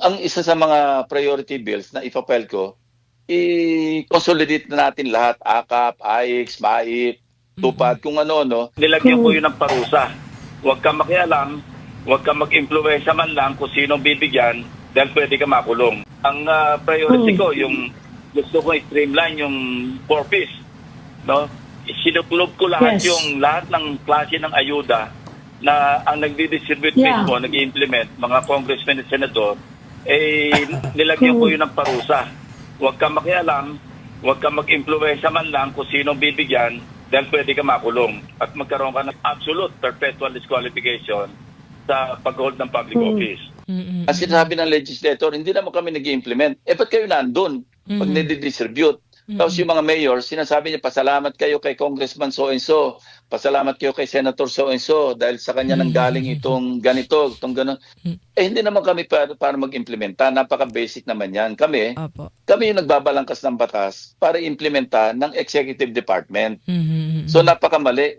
ang isa sa mga priority bills na ipapel ko, i-consolidate na natin lahat. AKAP, AIX, MAIP, TUPAD, kung ano, no? Nilagyan ko yun ng parusa. Huwag ka makialam, huwag ka mag-influensya man lang kung sino bibigyan dahil pwede ka makulong. Ang ah, priority ko, yung gusto ko i-streamline yung four piece. No? Sinuklob ko lahat Yes. yung lahat ng klase ng ayuda na ang nagdi-distribute Yeah. mismo, nag-implement, mga congressmen at senador, eh, nilagyan ko yun ng parusa. Huwag ka makialam, huwag ka mag-influensya man lang kung sino bibigyan dahil pwede ka makulong at magkaroon ka ng absolute perpetual disqualification sa pag-hold ng public Hmm. office. Mm-mm. Ang sinasabi ng legislator, hindi naman kami nag implement Eh, ba't kayo nandun pag Mhm. nadidistribute? Tapos yung mga mayor, sinasabi niya, pasalamat kayo kay Congressman so-and-so, pasalamat kayo kay Senator so-and-so dahil sa kanya nang galing itong ganito, itong gano'n. Mm. Eh, hindi naman kami para, para mag-implementa. Napaka-basic naman yan. Kami, Opo. kami yung nagbabalangkas ng batas para implementa ng executive department. Mhm. So napakamali.